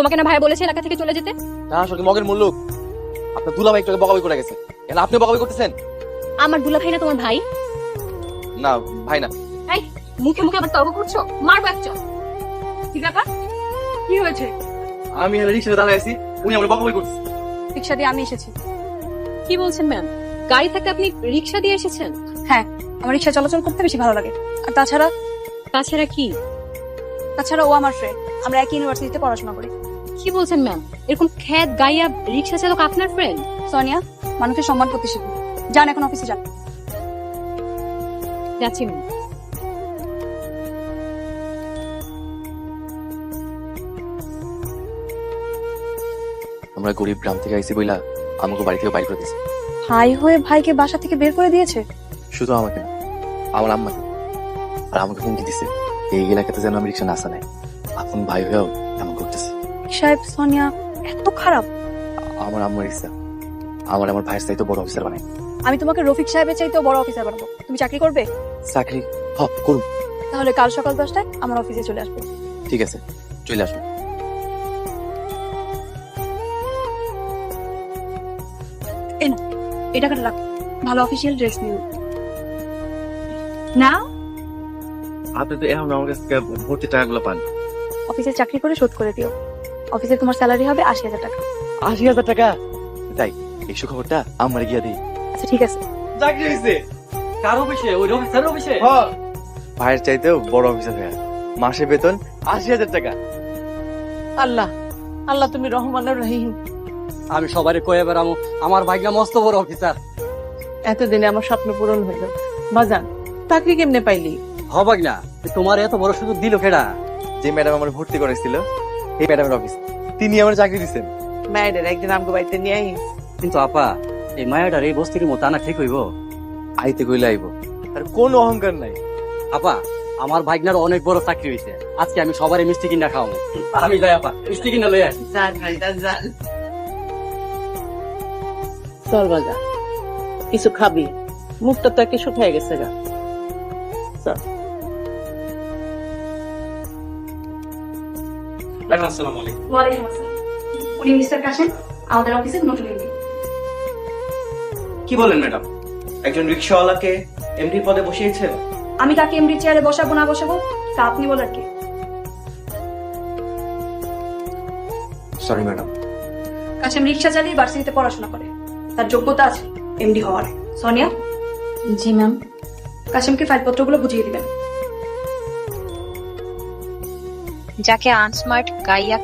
তোমাকে না ভাই বলেছে এলাকা থেকে চলে যেতে? না আসলে মগের মুল্লুক আপনার দুলাভাই একটু আগে বকাবকি করে গেছে। কেন আপনি বকাবকি করতেছেন? আমার দুলা ভাই না তোমার ভাই? না ভাই না। এই মুখে মুখে আবার তর্ক করছ? মারবো এক চল ঠিক আছে কি হয়েছে? আমি এখানে রিক্সাতে দাঁড়ায় আছি উনি আমার বকাবকি করতেছে রিক্সা দিয়ে আমি এসেছি। কি বলছেন ম্যাম? গাড়ি থাকতে আপনি রিক্সা দিয়ে এসেছেন? হ্যাঁ আমার রিক্সা চলাচল করতে বেশি ভালো লাগে। আর তাছাড়া? তাছাড়া কি? তাছাড়া ও আমার ফ্রেন্ড আমরা একই ইউনিভার্সিটিতে পড়াশোনা করি। কি বলছেন ম্যাম এরকম খ্যাত গাইয়া রিক্সা চালক আপনার ফ্রেন্ড সোনিয়া মানুষের সম্মান করতে শিখুন যান এখন অফিসে যান। যাচ্ছি ম্যাম আমরা গরিব গ্রাম থেকে আইছি বইলা আমাকে বাড়ি থেকে বাইর করে দিয়েছে। ভাই হয়ে ভাইকে বাসা থেকে বের করে দিয়েছে? শুধু আমাকে না আমার আম্মাকে। আর আমাকে হুমকি দিছে এই এলাকাতে যেন আমি রিক্সা না চালাই। আপন ভাই হয়েও এমন করতেছে। সাহেব সোনিয়া এত খারাপ। আমার আম্মার ইচ্ছা আমার আমার ভাইয়ের চাইতে বড় অফিসার বানাই। আমি তোমাকে রফিক সাহেবের চাইতেও বড় অফিসার বানাবো। তুমি চাকরি করবে? চাকরি? হ করুন। তাহলে কাল সকাল দশটায় আমার অফিসে চলে আসবে। ঠিক আছে চলে আসুন। এই টাকাটা রাখ। ভালো অফিসিয়াল ড্রেস নিও। না আপনি তো এখন আমার কাছে ভর্তি টাকাগুলো পান। অফিসে চাকরি করে শোধ করে দিও। অফিসে তোমার স্যালারি হবে আশি হাজার টাকা। আশি হাজার টাকা? তাই এই সুখবরটা আমার গিয়া দিই। আচ্ছা ঠিক আছে। চাকরি হয়েছে কার অফিসে? ওই অফিসার অফিসে? ভাইয়ের চাইতেও বড় অফিসার হয়ে মাসে বেতন আশি হাজার টাকা। আল্লাহ আল্লাহ তুমি রহমানের রহিম। আমি সবারই কয়ে বেড়ামো আমার ভাগ্যা মস্ত বড় অফিসার। এতদিনে আমার স্বপ্ন পূরণ হইল। বাজান চাকরি কেমনে পাইলি? হবাক না তোমার এত বড় সুযোগ দিল কেডা? যে ম্যাডাম আমার ভর্তি করেছিল এই ম্যাডামের অফিস তিনি আমার চাকরি দিচ্ছেন মায়ের একদিন আমগো বাড়িতে নিয়ে আইস। কিন্তু আপা এই মায়াটার এই বস্তির মতো আনা ঠিক হইব? আইতে কইলে আইব। আর কোনো অহংকার নাই। আপা আমার ভাগ্নার অনেক বড় চাকরি হয়েছে আজকে আমি সবারই মিষ্টি কিনা খাওয়াবো। আমি যাই আপা মিষ্টি কিনা লই আসি। যান ভাইটা যান চল বাজা কিছু খাবি। মুখটা তো একে শুকায় গেছে গা। চল। আসসালামু আলাইকুম। ওয়ালাইকুম আসসালাম। উনি মিস্টার কাশেম আমাদের অফিসে নতুন এমডি। কি বলেন ম্যাডাম? একজন রিক্সাওয়ালাকে এমডি পদে বসিয়েছেন আমি তাকে এমডি চেয়ারে বসাবো না বসাবো তা আপনি বলার কি? Sorry madam. কাশেম রিক্সা চালিয়ে ভার্সিটিতে পড়াশোনা করে। তার যোগ্যতা আছে এমডি হওয়ার। সোনিয়া? জি ম্যাম। কাশেমকে ফাইলপত্রগুলো বুঝিয়ে দিবেন। যাকে আনস্মার্ট গাইয়া